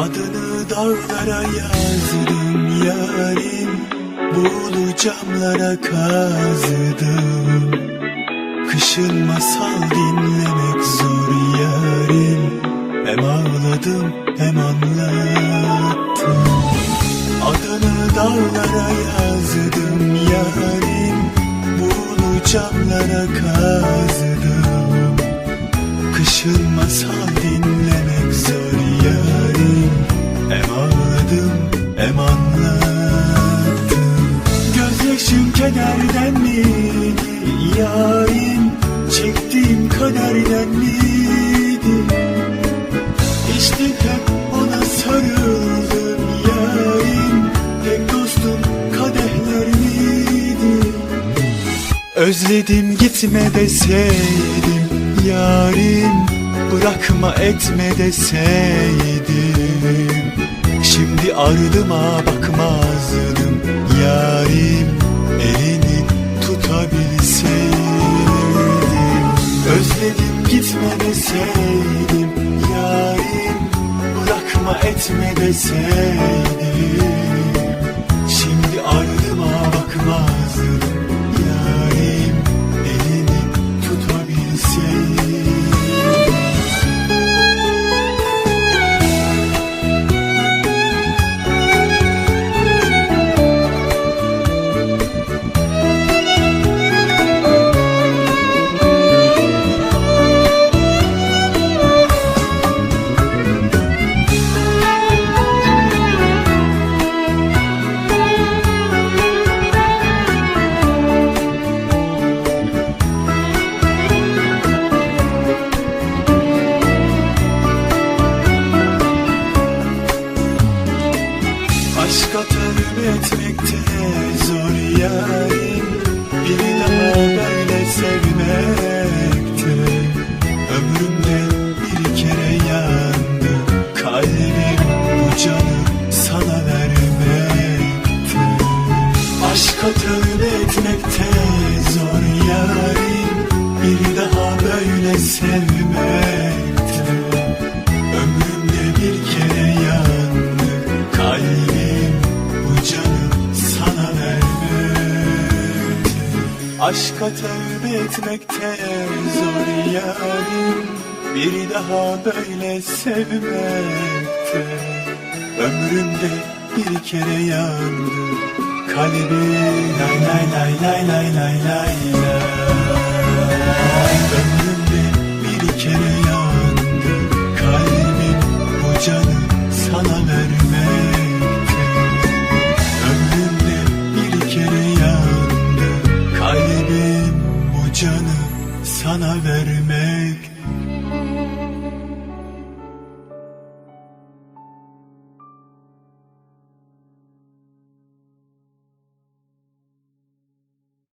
Adını dağlara yazdım yarim. Buğulu camlara kazıdım. Kışın masal dinlemek zor yarim. Hem ağladım hem anlattım. Adını dağlara yazdım yarim. Buğulu camlara kazıdım. Kışın masal dinlemek kederden miydi yarim Çektiğim kaderden miydi İşte hep ona sarıldım yarim Tek dostum kadehler miydi? Özledim gitme deseydim yarim Bırakma etme deseydim. Şimdi ardıma bakmazdım yarim Elini tutabilseydim. Özledim gitme deseydim yarim Bırakma etme deseydim Aşka talim etmekte zor yarim Aşka tövbe etmekte zor yarim Bir daha böyle sevmekte. Ömrümde bir kere yandı kalbim Lay lay lay lay lay lay lay lay canı sana vermek